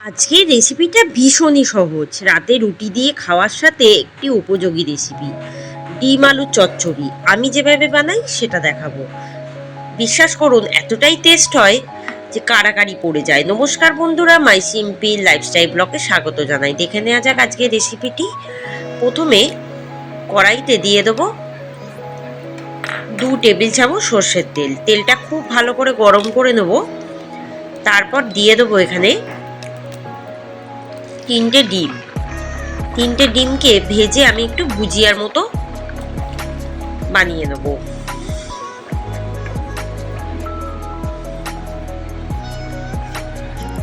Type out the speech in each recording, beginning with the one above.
আজকের রেসিপিটা ভীষণই সহজ। রাতে রুটি দিয়ে খাওয়ার সাথে একটি উপযোগী রেসিপি ডিম আলুর চচ্চড়ি। আমি যেভাবে বানাই, সেটা দেখাবো। বিশ্বাস করুন, এতটাই টেস্ট হয় যে কারাকারি পড়ে যায়। নমস্কার বন্ধুরা মাই সিম্পল লাইফস্টাইল ব্লকে স্বাগত জানাই। দেখে নেওয়া যাক আজকের রেসিপিটি প্রথমে কড়াইতে দিয়ে দেবো দু টেবিল চামচ সর্ষের তেল। তেলটা খুব ভালো করে গরম করে নেব। তারপর দিয়ে দেবো এখানে তিনটে ডিম। তিনটে ডিমকে ভেজে আমি একটু ভুজিয়ার মতো বানিয়ে নেব।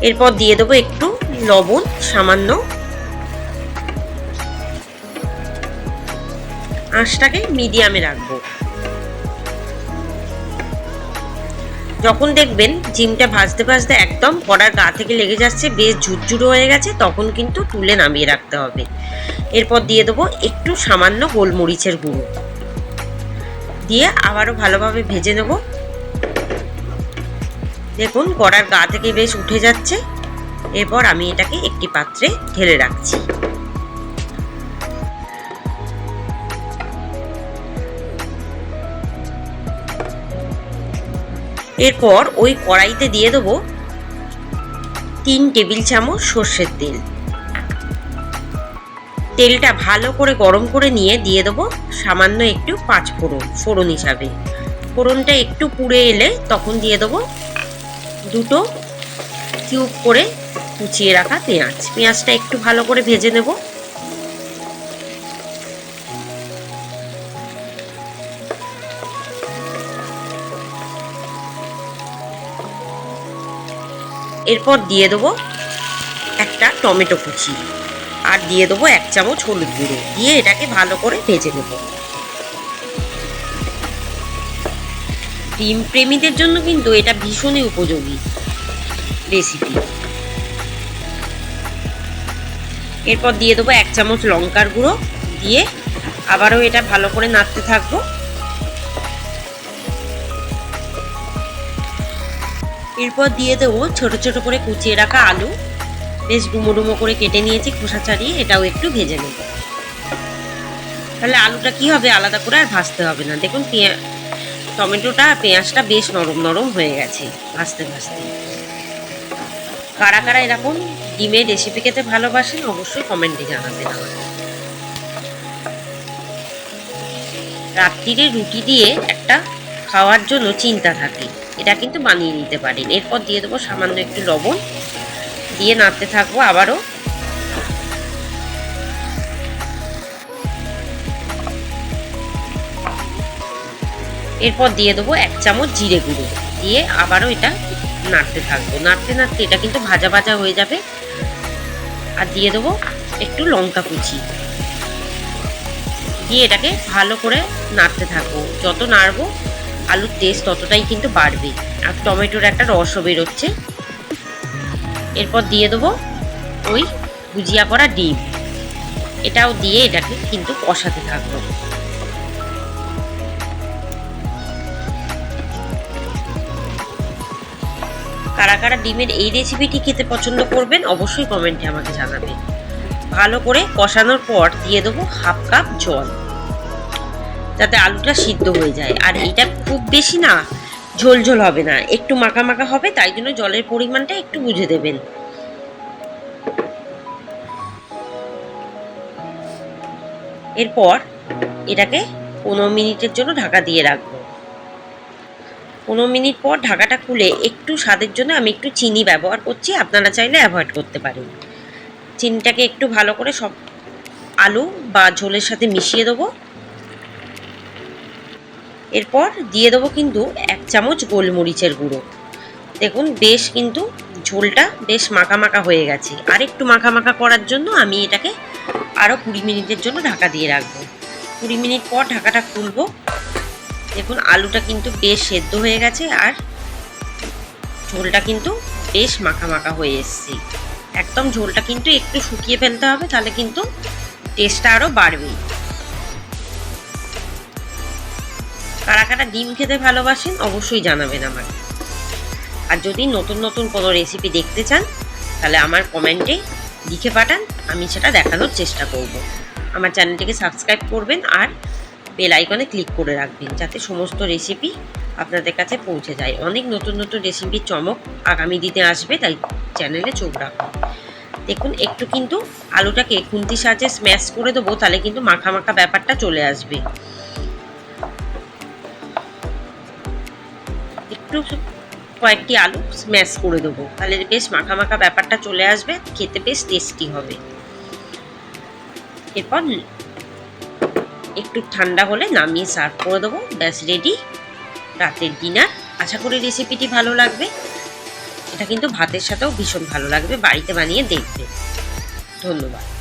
এরপর দিয়ে দেবো একটু লবণ, সামান্য। আঁশটাকে মিডিয়ামে রাখব। যখন দেখবেন জিমটা ভাজতে ভাজতে একদম কড়ার গা থেকে লেগে যাচ্ছে, বেশ ঝুরঝুরো হয়ে গেছে, তখন কিন্তু তুলে নামিয়ে রাখতে হবে। এরপর দিয়ে দেবো একটু সামান্য গোলমরিচের গুঁড়ো। দিয়ে আবারও ভালোভাবে ভেজে নেব। দেখুন কড়ার গা থেকে বেশ উঠে যাচ্ছে। এরপর আমি এটাকে একটি পাত্রে ঢেলে রাখছি। এরপর ওই কড়াইতে দিয়ে দেবো তিন টেবিল চামচ সর্ষের তেল। তেলটা ভালো করে গরম করে নিয়ে দিয়ে দেবো সামান্য একটু পাঁচ ফোড়ন ফোড়ন হিসাবে। ফোড়নটা একটু পুড়ে এলে তখন দিয়ে দেবো দুটো কিউব করে কুচিয়ে রাখা পেঁয়াজ। পেঁয়াজটা একটু ভালো করে ভেজে নেব। এরপর দিয়ে দেবো একটা টমেটো কুচি। আর দিয়ে দেবো এক চামচ হলুদ গুঁড়ো। দিয়ে এটাকে ভালো করে ভেজে নেব। ডিম প্রেমীদের জন্য কিন্তু এটা ভীষণই উপযোগী রেসিপি। এরপর দিয়ে দেবো এক চামচ লঙ্কার গুঁড়ো। দিয়ে আবারও এটা ভালো করে নাড়তে থাকব। এরপর দিয়ে দেবো ছোট ছোট করে কুচিয়ে রাখা আলু। বেশ ডুমো ডুমো করে কেটে নিয়েছি খোসা ছাড়িয়ে এটাও একটু ভেজে নেব। তাহলে আলুটা কি হবে? আলাদা করে আর ভাজতে হবে না। দেখুন, পেঁয়া, টমেটোটা, পেঁয়াজটা বেশ নরম নরম হয়ে গেছে ভাজতে ভাজতে। কারা কারা এরকম ডিমের রেসিপি খেতে ভালোবাসেন, অবশ্যই কমেন্টে জানাবেন আমাকে। রাত্রিরে রুটি দিয়ে একটা খাওয়ার জন্য চিন্তা থাকে। এটা কিন্তু বানিয়ে নিতে পারেন এরপর দিয়ে দেবো সামান্য একটু লবণ। দিয়ে নাড়তে থাকব আবারও। এরপর দিয়ে দেবো এক চামচ জিরে গুঁড়ো। দিয়ে আবারও এটা নাড়তে থাকব। নাড়তে নাড়তে এটা কিন্তু ভাজা ভাজা হয়ে যাবে। আর দিয়ে দেবো একটু লঙ্কা কুচি। দিয়ে এটাকে ভালো করে নাড়তে থাকব। যত নাড়বো আলুর টেস্ট ততটাই কিন্তু বাড়বে। আর টমেটোর একটা রসও বেরোচ্ছে। এরপর দিয়ে দেবো ওই ভুজিয়া করা ডিম। এটাও দিয়ে এটাকে কিন্তু কষাতে থাকব। কারা কারা ডিমের এই রেসিপিটি খেতে পছন্দ করবেন, অবশ্যই কমেন্টে আমাকে জানাবেন। ভালো করে কষানোর পর দিয়ে দেবো হাফ কাপ জল। যাতে আলুটা সিদ্ধ হয়ে যায়। আর এটা খুব বেশি না, ঝোল ঝোল হবে না। একটু মাখা মাখা হবে, তাই জন্য জলের পরিমাণটা একটু বুঝে দেবেন। এরপর এটাকে পনেরো মিনিটের জন্য ঢাকা দিয়ে রাখব। পনেরো মিনিট পর ঢাকাটা খুলে একটু স্বাদের জন্য আমি একটু চিনি ব্যবহার করছি, আপনারা চাইলে অ্যাভয়েড করতে পারেন। চিনিটাকে একটু ভালো করে সব আলু বা ঝোলের সাথে মিশিয়ে দেবো। এরপর দিয়ে দেবো কিন্তু এক চামচ গোলমরিচের গুঁড়ো। দেখুন, বেশ কিন্তু ঝোলটা বেশ মাখা মাখা হয়ে গেছে। আর একটু মাখা মাখা করার জন্য আমি এটাকে আরও কুড়ি মিনিটের জন্য ঢাকা দিয়ে রাখব। কুড়ি মিনিট পর ঢাকাটা খুলবো। দেখুন, আলুটা কিন্তু বেশ সেদ্ধ হয়ে গেছে আর ঝোলটা কিন্তু বেশ মাখা মাখা হয়ে এসছে। একদম ঝোলটা কিন্তু একটু শুকিয়ে ফেলতে হবে, তাহলে কিন্তু টেস্টটা আরও বাড়বেই। কারা কারা ডিম খেতে ভালোবাসেন, অবশ্যই জানাবেন আমাকে। আর যদি নতুন নতুন কোনো রেসিপি দেখতে চান, তাহলে আমার কমেন্টে লিখে পাঠান, আমি সেটা দেখানোর চেষ্টা করব। আমার চ্যানেলটিকে সাবস্ক্রাইব করবেন আর বেল আইকনে ক্লিক করে রাখবেন, যাতে সমস্ত রেসিপি আপনাদের কাছে পৌঁছে যায়। অনেক নতুন নতুন রেসিপির চমক আগামী দিনে আসবে, তাই চ্যানেলে চোখ রাখুন। দেখুন, একটু কিন্তু আলুটাকে খুন্তি সাহায্যে স্ম্যাশ করে দেবো, তাহলে কিন্তু মাখা মাখা ব্যাপারটা চলে আসবে। একটু কয়েকটি আলু স্ম্যাশ করে দেবো। তাহলে বেশ মাখা মাখা ব্যাপারটা চলে আসবে, খেতে বেশ টেস্টি হবে। এরপর একটু ঠান্ডা হলে নামিয়ে সার্ভ করে দেবো। ব্যাস রেডি রাতের ডিনার আশা করি রেসিপিটি ভালো লাগবে। এটা কিন্তু ভাতের সাথেও ভীষণ ভালো লাগবে। বাড়িতে বানিয়ে দেখবে। ধন্যবাদ।